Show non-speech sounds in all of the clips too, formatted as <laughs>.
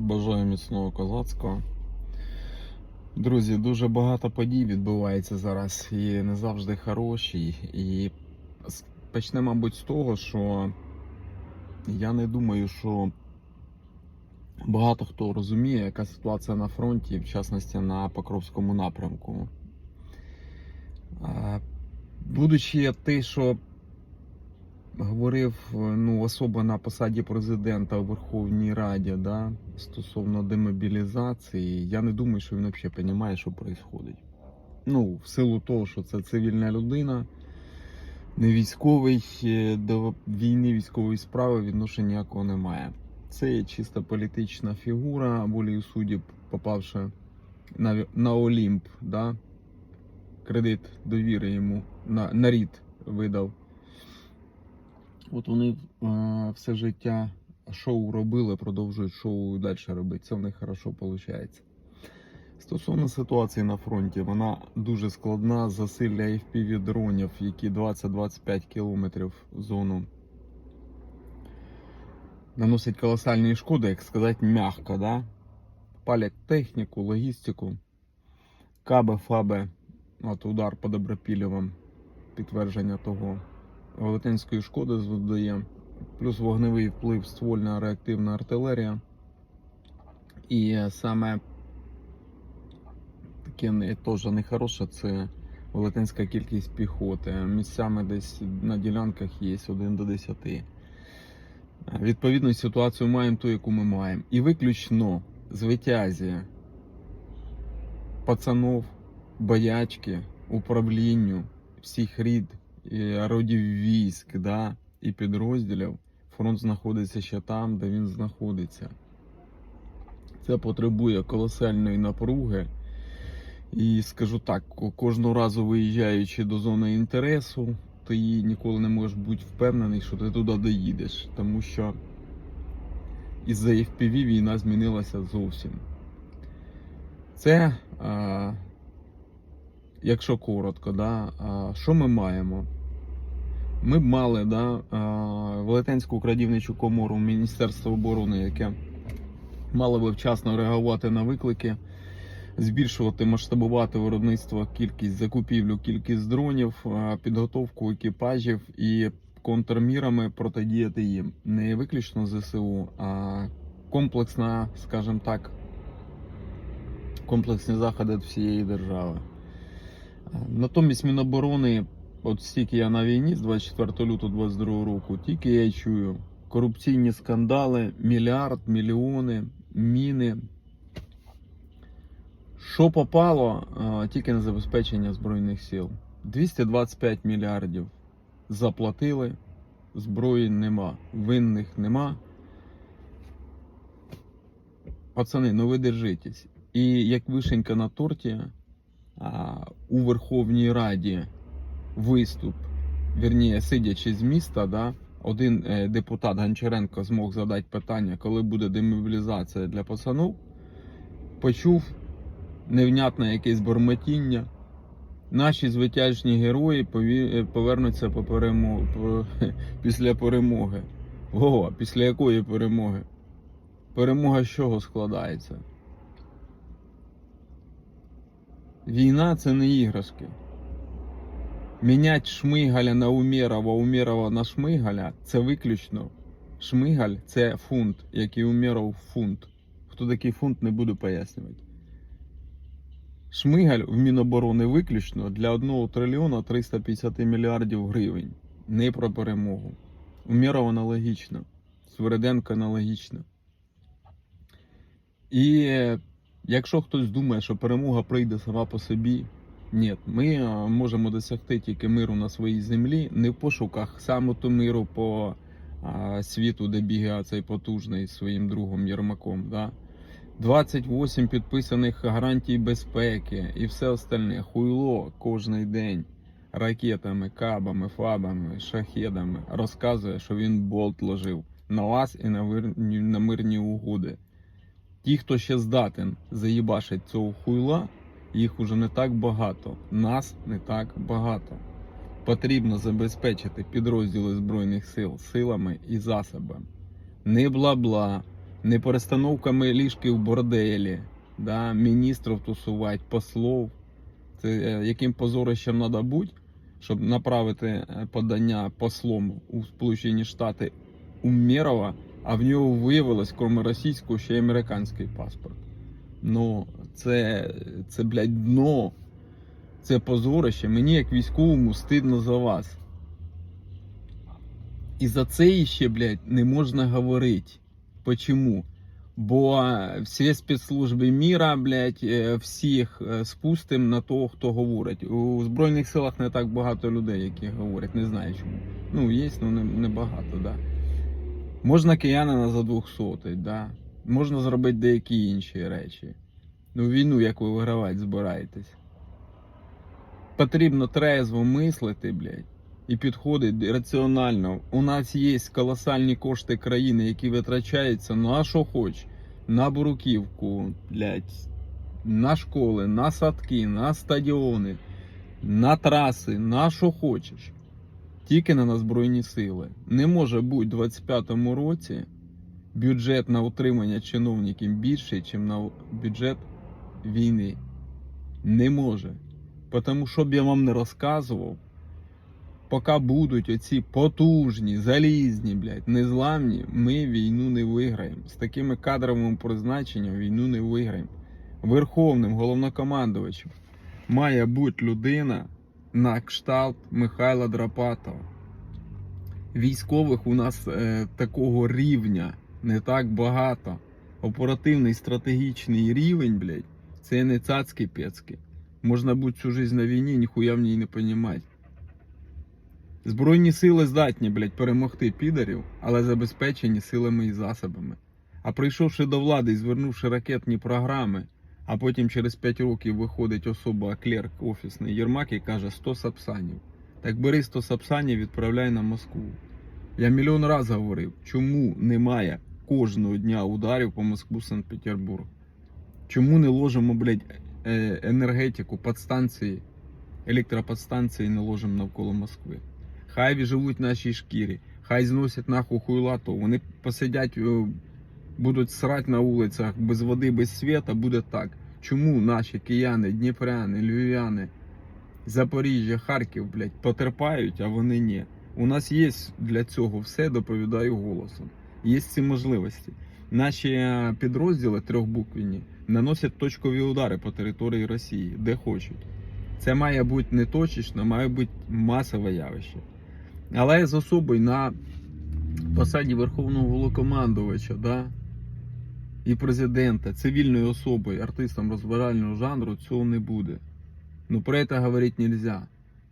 Бажаю міцного козацького. Друзі, дуже багато подій відбувається зараз і не завжди хороші. І почне, мабуть, з того, що я не думаю, що багато хто розуміє, яка ситуація на фронті, в частності на Покровському напрямку. Будучи те, що говорив ну, особа на посаді президента у Верховній Раді да, стосовно демобілізації, я не думаю, що він взагалі розуміє, що відбувається. Ну, в силу того, що це цивільна людина, не військовий, е, до війни військової справи відношення ніякого немає. Це є чисто політична фігура, волею суддів, попавши на, на Олімп, да? кредит довіри йому на, на рід видав. От вони е, все життя шоу робили, продовжують шоу і далі робити. Це в них хорошо виходить. Стосовно ситуації на фронті, вона дуже складна. Засилля FPV дронів, які 20-25 кілометрів зону наносять колосальні шкоди, як сказати, м'яко, да? палять техніку, логістику, каби, фаби, от удар по Добропілєвам, підтвердження того велетенської шкоди завдає, плюс вогневий вплив ствольна реактивна артилерія. І саме таке теж нехороше це велетенська кількість піхоти. Місцями десь на ділянках є 1 до 10. Е, Відповідно, ситуацію маємо ту, яку ми маємо. І виключно з витязі пацанов, боячки, управлінню, всіх рід родів військ да, і підрозділів, фронт знаходиться ще там, де він знаходиться. Це потребує колосальної напруги. І скажу так, кожного разу виїжджаючи до зони інтересу, ти ніколи не можеш бути впевнений, що ти туди доїдеш, тому що із-за FPV війна змінилася зовсім. Це, а, якщо коротко, да, а, що ми маємо? Ми б мали да, Велетенську крадівничу комору Міністерства оборони, яке мало би вчасно реагувати на виклики, збільшувати, масштабувати виробництво, кількість закупівлю, кількість дронів, підготовку екіпажів і контрмірами протидіяти їм. Не виключно ЗСУ, а комплексна, скажімо так, комплексні заходи всієї держави. Натомість Міноборони, от стільки я на війні з 24 лютого 22 року, тільки я чую корупційні скандали, мільярд, мільйони, міни. Що попало, тільки на забезпечення Збройних сил. 225 мільярдів заплатили, зброї нема, винних нема. Пацани, ну ви держитесь. І як вишенька на торті, у Верховній Раді виступ, вірніше, сидячи з міста, да, один е, депутат Гончаренко змог задати питання, коли буде демобілізація для пацанів, почув невнятне якесь бормотіння. Наші звитяжні герої е, повернуться по перемо... по... <laughs> після перемоги. Ого, після якої перемоги? Перемога з чого складається? Війна це не іграшки. Мінять Шмигаля на Умєрова, Умєрова на Шмигаля це виключно. Шмигаль це фунт, як і Умєров фунт. Хто такий фунт, не буду пояснювати. Шмигаль в Міноборони виключно для 1 трильйона 350 мільярдів гривень. Не про перемогу. Умєров аналогічно. Свереденко аналогічно. І е, якщо хтось думає, що перемога прийде сама по собі, ні, ми е, можемо досягти тільки миру на своїй землі, не в пошуках саме то миру по а, світу, де бігає цей потужний своїм другом Єрмаком. Да? 28 підписаних гарантій безпеки і все остальне. Хуйло кожний день ракетами, кабами, фабами, шахедами розказує, що він болт ложив на вас і на, вир... на мирні угоди. Ті, хто ще здатен заїбашить цього хуйла, їх уже не так багато. Нас не так багато. Потрібно забезпечити підрозділи Збройних сил силами і засобами. Не бла-бла, не перестановками ліжки в борделі, да, міністрів тусувати, послов. Це е, яким позорищем треба бути, щоб направити е, подання послом у Сполучені Штати Умєрова, а в нього виявилось, крім російського, ще й американський паспорт. Ну, це, це блядь, дно. Це позорище. Мені як військовому стидно за вас. І за це іще, блядь, не можна говорити. Почему? Бо е, всі спецслужби міра, блядь, е, всіх е, спустим на того, хто говорить. У Збройних силах не так багато людей, які говорять. Не знаю чому. Ну, є, але не, не багато, да. Можна киянина за 200, да. Можна зробити деякі інші речі. Ну, війну, як ви вигравати збираєтесь. Потрібно трезво мислити, блядь, і підходити раціонально. У нас є колосальні кошти країни, які витрачаються на що хоч. На буруківку, блядь, на школи, на садки, на стадіони, на траси, на що хочеш. Тільки не на Збройні сили. Не може бути у 25-му році бюджет на утримання чиновників більший, ніж на бюджет війни. Не може. Тому що б я вам не розказував, поки будуть оці потужні, залізні, блядь, незламні, ми війну не виграємо. З такими кадровими призначенням війну не виграємо. Верховним головнокомандувачем має бути людина на кшталт Михайла Драпатова. Військових у нас е, такого рівня не так багато. Оперативний стратегічний рівень, блядь, це не цацькі пецьки. Можна бути всю жизнь на війні, ніхуя в ній не понімати. Збройні сили здатні, блядь, перемогти підарів, але забезпечені силами і засобами. А прийшовши до влади і звернувши ракетні програми, а потім через 5 років виходить особа, клерк офісний Єрмак і каже 100 сапсанів. Так бери 100 сапсанів, відправляй на Москву. Я мільйон разів говорив, чому немає кожного дня ударів по Москву Санкт-Петербург? Чому не ложимо, блядь, е, енергетику, подстанції, електроподстанції не ложимо навколо Москви? Хай живуть в нашій шкірі, хай зносять нахуй хуйлату. Вони посидять, е, будуть срать на вулицях без води, без світа, буде так. Чому наші кияни, дніпряни, львів'яни, Запоріжжя, Харків, блядь, потерпають, а вони ні. У нас є для цього все, доповідаю голосом. Є ці можливості. Наші е, підрозділи трьохбуквені наносять точкові удари по території Росії, де хочуть. Це має бути не точечно, має бути масове явище. Але з особою на посаді Верховного Головнокомандувача, да, і президента, цивільною особою, артистом розбирального жанру, цього не буде. Ну про це говорити нельзя.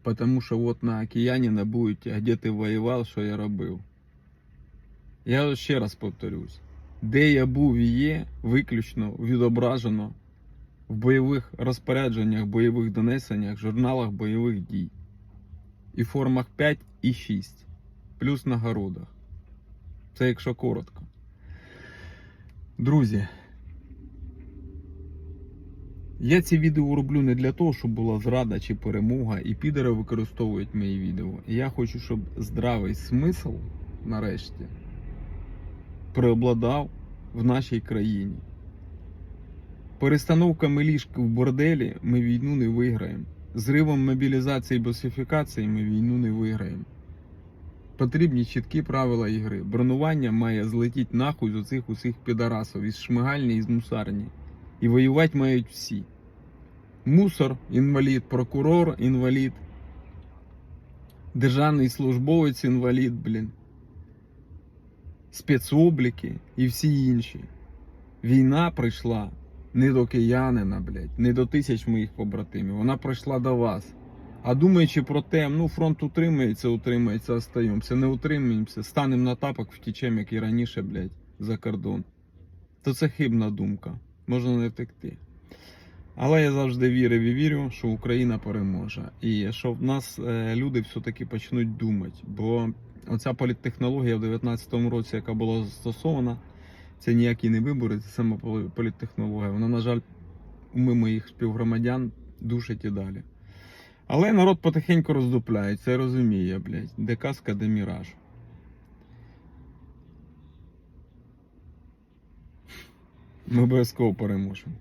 Потому що от на океані будуть, а де ти воював, що я робив. Я ще раз повторюсь, де я був і є, виключно відображено в бойових розпорядженнях, бойових донесеннях, журналах бойових дій. І формах 5 і 6, плюс нагородах. Це якщо коротко. Друзі, я ці відео роблю не для того, щоб була зрада чи перемога, і підери використовують мої відео. Я хочу, щоб здравий смисл, нарешті, преобладав в нашій країні. Перестановками ліжки в борделі ми війну не виграємо. Зривом мобілізації і босифікації ми війну не виграємо. Потрібні чіткі правила ігри. Бронування має злетіти нахуй з оцих усіх підарасів із шмигальні і з мусарні. І воювати мають всі. Мусор, інвалід, прокурор, інвалід, державний службовець, інвалід, блін, спецобліки і всі інші. Війна прийшла не до киянина, блядь, не до тисяч моїх побратимів. Вона прийшла до вас. А думаючи про те, ну фронт утримається, утримається, остаємося, не утримаємося, станемо на тапок, втічемо, як і раніше, блядь, за кордон. То це хибна думка. Можна не втекти. Але я завжди вірив і вірю, що Україна переможе. І що в нас е, люди все-таки почнуть думати. Бо оця політтехнологія в 2019 році, яка була застосована, це ніякі не вибори, це саме політтехнологія. Вона, на жаль, уми моїх співгромадян душить і далі. Але народ потихеньку роздупляється, я розумію, блядь, де казка, де міраж. Ми обов'язково переможемо.